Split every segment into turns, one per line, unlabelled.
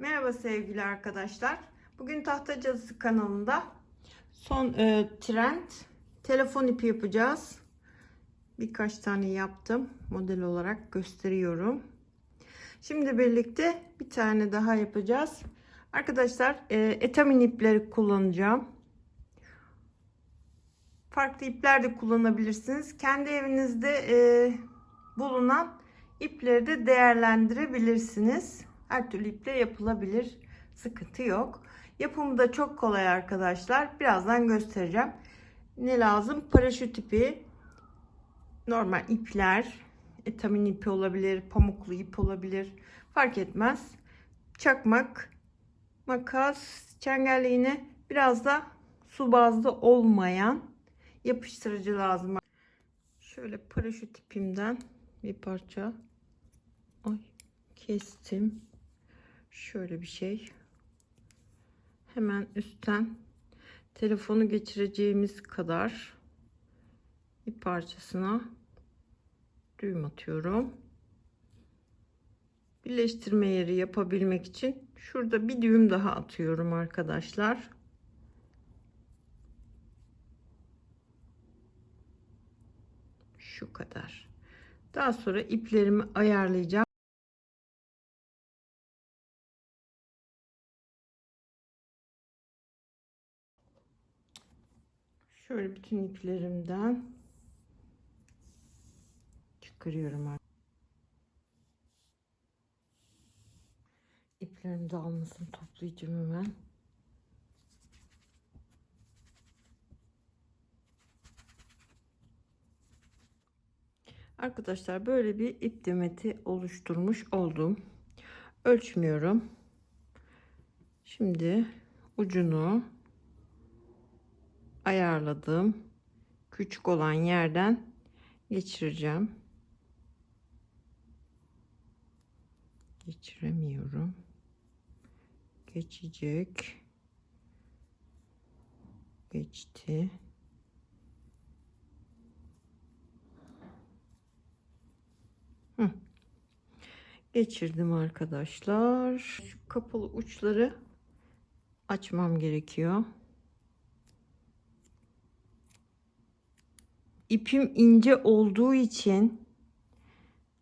Merhaba sevgili arkadaşlar. Bugün Tahta Cadısı kanalında son e, trend telefon ipi yapacağız. Birkaç tane yaptım. Model olarak gösteriyorum. Şimdi birlikte bir tane daha yapacağız. Arkadaşlar e, etamin ipleri kullanacağım. Farklı ipler de kullanabilirsiniz. Kendi evinizde e, bulunan ipleri de değerlendirebilirsiniz. Her türlü iple yapılabilir. Sıkıntı yok. Yapımı da çok kolay arkadaşlar. Birazdan göstereceğim. Ne lazım? Paraşüt ipi, normal ipler, etamin ipi olabilir, pamuklu ip olabilir. Fark etmez. Çakmak, makas, çengelli iğne, biraz da su bazlı olmayan yapıştırıcı lazım. Şöyle paraşüt ipimden bir parça ay kestim. Şöyle bir şey. Hemen üstten telefonu geçireceğimiz kadar bir parçasına düğüm atıyorum. Birleştirme yeri yapabilmek için şurada bir düğüm daha atıyorum arkadaşlar. Şu kadar. Daha sonra iplerimi ayarlayacağım. Şöyle bütün iplerimden çıkarıyorum artık. İplerim dağılmasın toplayacağım hemen. Arkadaşlar böyle bir ip demeti oluşturmuş oldum. Ölçmüyorum. Şimdi ucunu ayarladım. Küçük olan yerden geçireceğim. Geçiremiyorum. Geçecek. Geçti. Geçirdim arkadaşlar. Şu kapalı uçları açmam gerekiyor. İpim ince olduğu için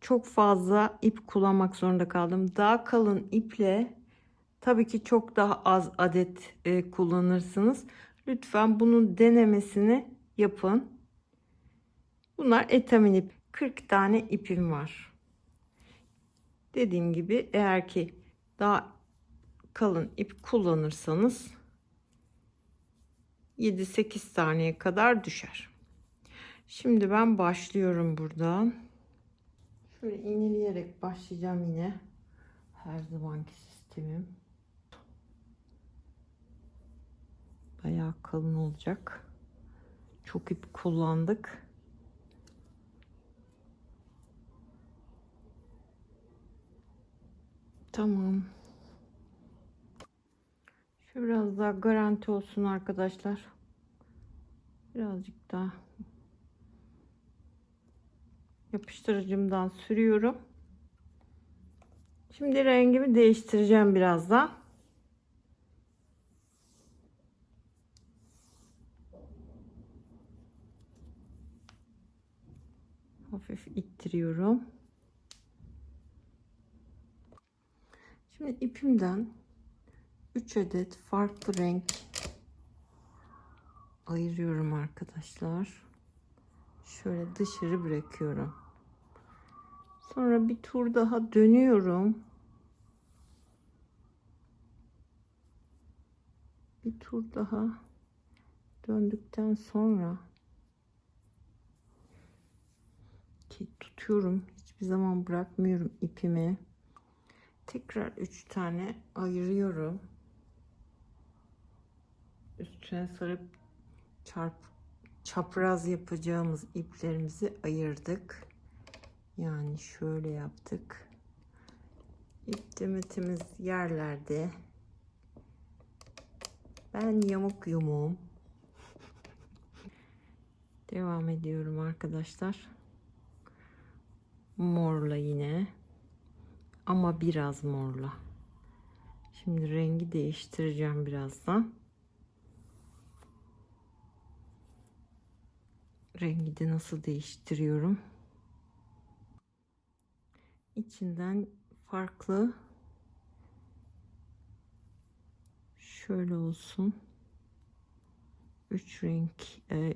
çok fazla ip kullanmak zorunda kaldım. Daha kalın iple tabii ki çok daha az adet e, kullanırsınız. Lütfen bunun denemesini yapın. Bunlar etamin ip. 40 tane ipim var. Dediğim gibi eğer ki daha kalın ip kullanırsanız 7-8 taneye kadar düşer. Şimdi ben başlıyorum buradan. Şöyle iğneleyerek başlayacağım yine. Her zamanki sistemim. Bayağı kalın olacak. Çok ip kullandık. Tamam. Şu biraz daha garanti olsun arkadaşlar. Birazcık daha yapıştırıcımdan sürüyorum. Şimdi rengimi değiştireceğim birazdan. Hafif ittiriyorum. Şimdi ipimden 3 adet farklı renk ayırıyorum arkadaşlar. Şöyle dışarı bırakıyorum. Sonra bir tur daha dönüyorum. Bir tur daha döndükten sonra ki tutuyorum. Hiçbir zaman bırakmıyorum ipimi. Tekrar 3 tane ayırıyorum. Üstüne sarıp çarp çapraz yapacağımız iplerimizi ayırdık. Yani şöyle yaptık. İp demetimiz yerlerde. Ben yamuk yumuğum. Devam ediyorum arkadaşlar. Morla yine. Ama biraz morla. Şimdi rengi değiştireceğim birazdan. Rengi de nasıl değiştiriyorum? İçinden farklı şöyle olsun. 3 renk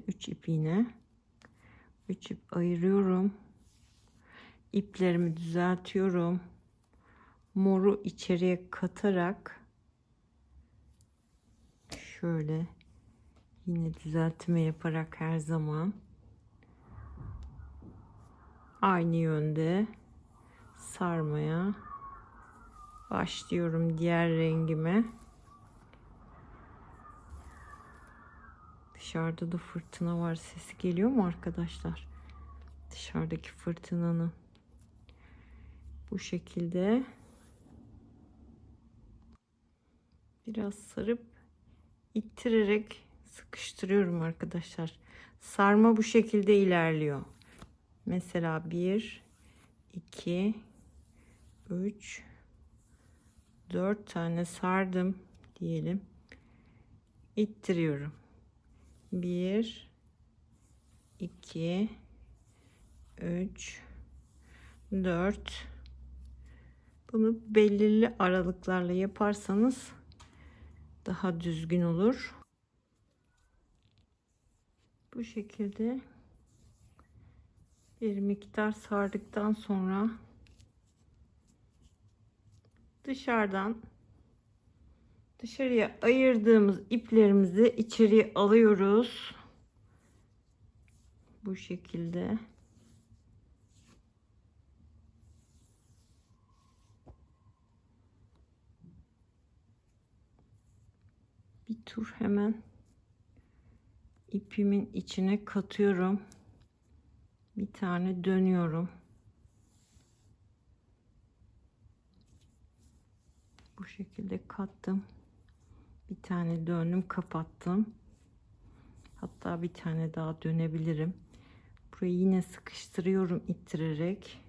3 ip iğne 3 ip ayırıyorum. İplerimi düzeltiyorum. Moru içeriye katarak şöyle yine düzeltme yaparak her zaman aynı yönde sarmaya başlıyorum diğer rengime. Dışarıda da fırtına var. Sesi geliyor mu arkadaşlar? Dışarıdaki fırtınanın. Bu şekilde biraz sarıp ittirerek sıkıştırıyorum arkadaşlar. Sarma bu şekilde ilerliyor. Mesela 1 2 3 4 tane sardım diyelim. İttiriyorum. 1 2 3 4 bunu belirli aralıklarla yaparsanız daha düzgün olur. Bu şekilde bir miktar sardıktan sonra dışarıdan dışarıya ayırdığımız iplerimizi içeriye alıyoruz. Bu şekilde. Bir tur hemen ipimin içine katıyorum. Bir tane dönüyorum. Bu şekilde kattım. Bir tane döndüm, kapattım. Hatta bir tane daha dönebilirim. Burayı yine sıkıştırıyorum ittirerek.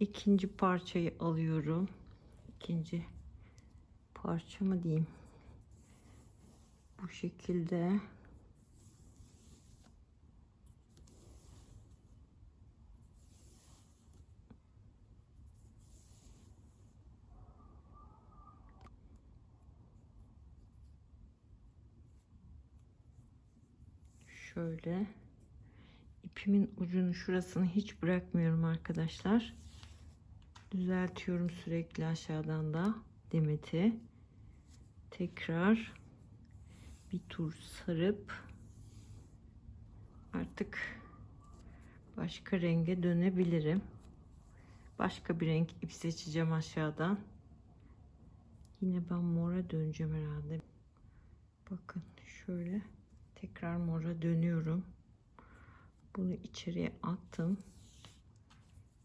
İkinci parçayı alıyorum. İkinci parça mı diyeyim? Bu şekilde şöyle. İpimin ucunu şurasını hiç bırakmıyorum arkadaşlar. Düzeltiyorum sürekli aşağıdan da demeti. Tekrar bir tur sarıp artık başka renge dönebilirim. Başka bir renk ip seçeceğim aşağıdan. Yine ben mora döneceğim herhalde. Bakın şöyle tekrar mora dönüyorum. Bunu içeriye attım.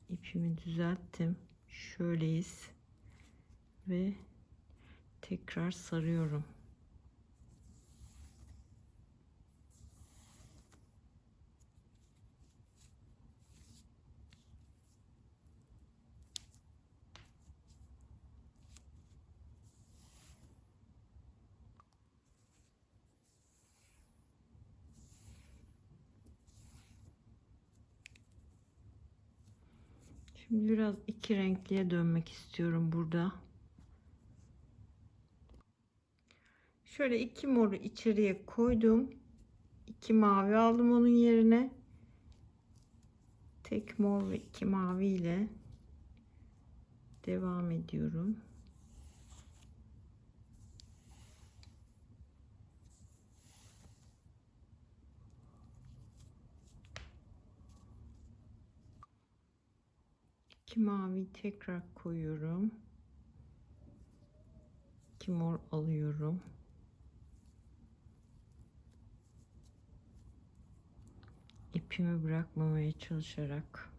İpimi düzelttim. Şöyleyiz. Ve tekrar sarıyorum Şimdi biraz iki renkliye dönmek istiyorum burada. Şöyle iki moru içeriye koydum. İki mavi aldım onun yerine. Tek mor ve iki mavi ile devam ediyorum. İki mavi tekrar koyuyorum. İki mor alıyorum. İpimi bırakmamaya çalışarak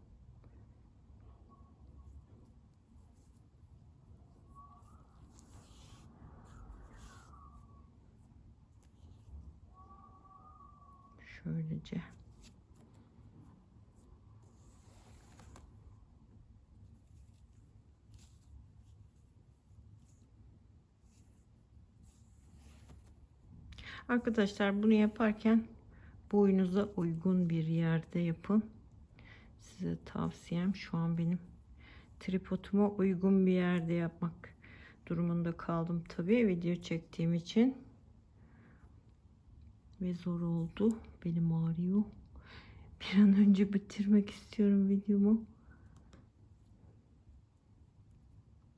şöylece Arkadaşlar bunu yaparken boyunuza uygun bir yerde yapın. Size tavsiyem şu an benim tripoduma uygun bir yerde yapmak durumunda kaldım tabii video çektiğim için. Ve zor oldu. Belim ağrıyor. Bir an önce bitirmek istiyorum videomu.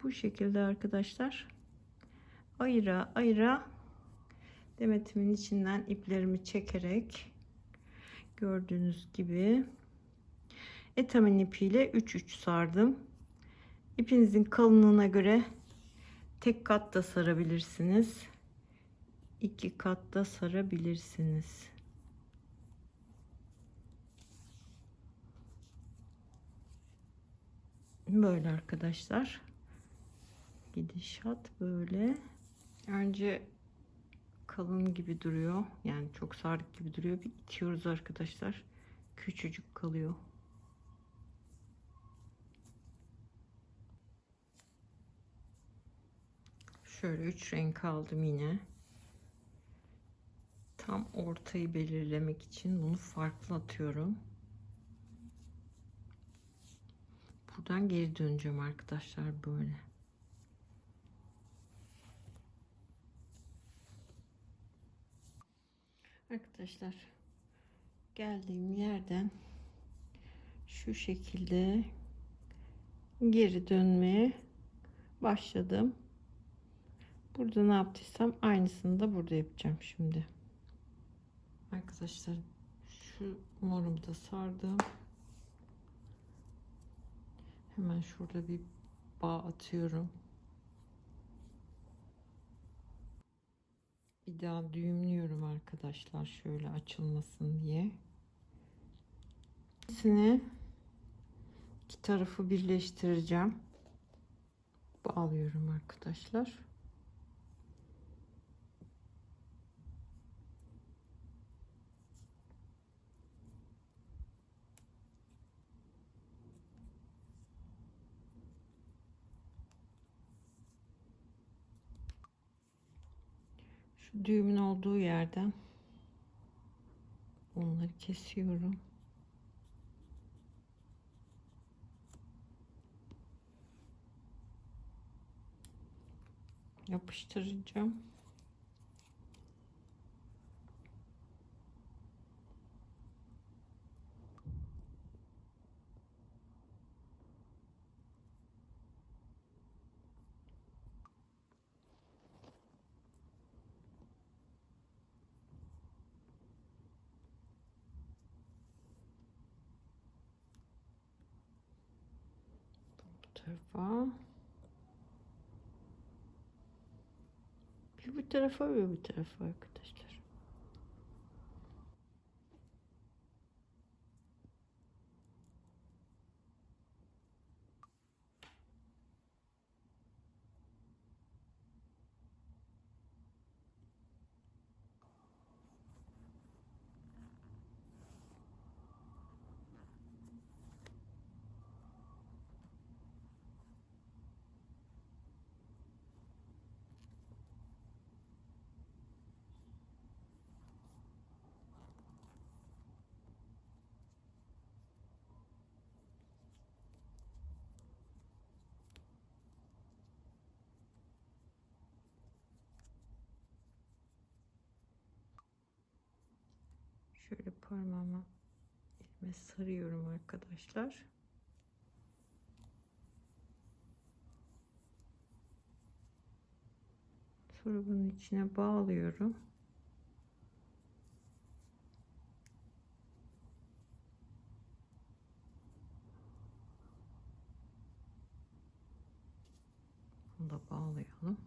Bu şekilde arkadaşlar. Ayıra ayıra demetimin içinden iplerimi çekerek gördüğünüz gibi etamin ipiyle 3-3 sardım. İpinizin kalınlığına göre tek kat da sarabilirsiniz. iki kat da sarabilirsiniz. Böyle arkadaşlar. Gidişat böyle. Önce kalın gibi duruyor. Yani çok sardık gibi duruyor. Bir itiyoruz arkadaşlar. Küçücük kalıyor. Şöyle üç renk aldım yine. Tam ortayı belirlemek için bunu farklı atıyorum. Buradan geri döneceğim arkadaşlar böyle. Arkadaşlar geldiğim yerden şu şekilde geri dönmeye başladım. Burada ne yaptıysam aynısını da burada yapacağım şimdi. Arkadaşlar şu morumu da sardım. Hemen şurada bir bağ atıyorum. Bir daha düğümlüyorum arkadaşlar şöyle açılmasın diye. İkisini iki tarafı birleştireceğim. Bağlıyorum arkadaşlar. Şu düğümün olduğu yerden onları kesiyorum. Yapıştıracağım. bu tarafa. Bir bu tarafa ve bu arkadaşlar. Şöyle parmağımı elime sarıyorum arkadaşlar. Sonra bunun içine bağlıyorum. Bunu da bağlayalım.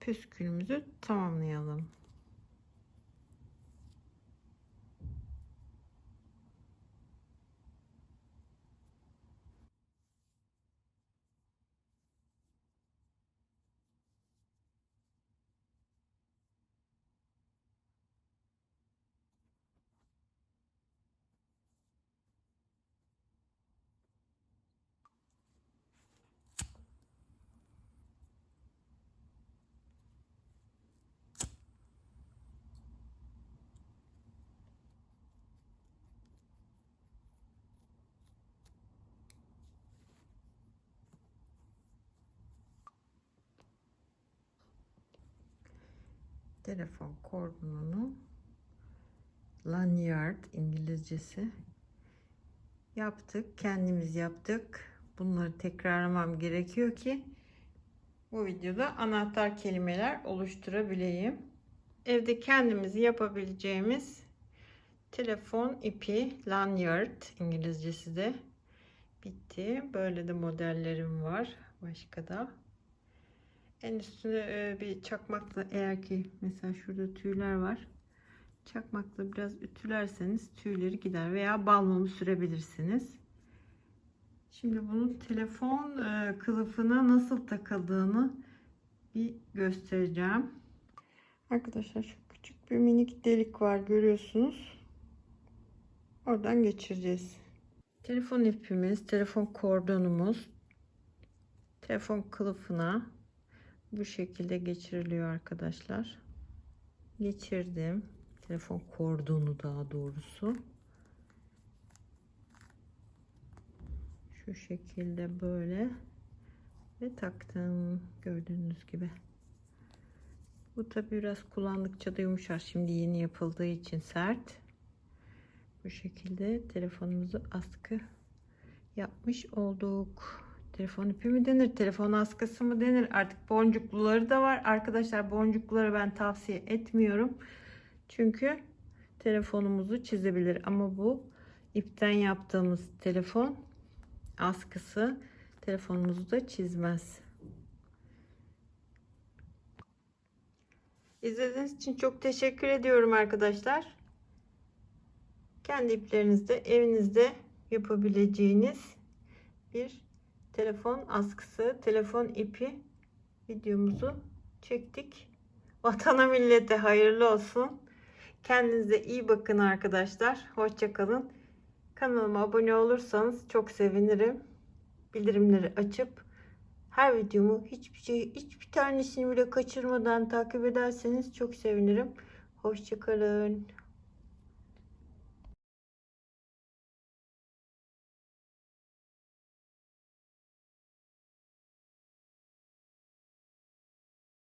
Püskülümüzü tamamlayalım. Telefon kordonunu lanyard İngilizcesi yaptık. Kendimiz yaptık. Bunları tekrarlamam gerekiyor ki bu videoda anahtar kelimeler oluşturabileyim. Evde kendimiz yapabileceğimiz telefon ipi lanyard İngilizcesi de bitti. Böyle de modellerim var. Başka da. En üstüne e, bir çakmakla eğer ki mesela şurada tüyler var. Çakmakla biraz ütülerseniz tüyleri gider veya balmumu sürebilirsiniz. Şimdi bunun telefon e, kılıfına nasıl takıldığını bir göstereceğim. Arkadaşlar şu küçük bir minik delik var görüyorsunuz. Oradan geçireceğiz. Telefon ipimiz, telefon kordonumuz telefon kılıfına bu şekilde geçiriliyor arkadaşlar. Geçirdim. Telefon kordonu daha doğrusu. Şu şekilde böyle ve taktım gördüğünüz gibi. Bu tabi biraz kullandıkça da yumuşar. Şimdi yeni yapıldığı için sert. Bu şekilde telefonumuzu askı yapmış olduk. Telefon ipi mi denir? Telefon askısı mı denir? Artık boncukluları da var. Arkadaşlar boncukluları ben tavsiye etmiyorum. Çünkü telefonumuzu çizebilir. Ama bu ipten yaptığımız telefon askısı telefonumuzu da çizmez. İzlediğiniz için çok teşekkür ediyorum arkadaşlar. Kendi iplerinizde evinizde yapabileceğiniz bir telefon askısı, telefon ipi videomuzu çektik. Vatana millete hayırlı olsun. Kendinize iyi bakın arkadaşlar. Hoşçakalın. Kanalıma abone olursanız çok sevinirim. Bildirimleri açıp her videomu hiçbir şey hiçbir tanesini bile kaçırmadan takip ederseniz çok sevinirim. Hoşçakalın.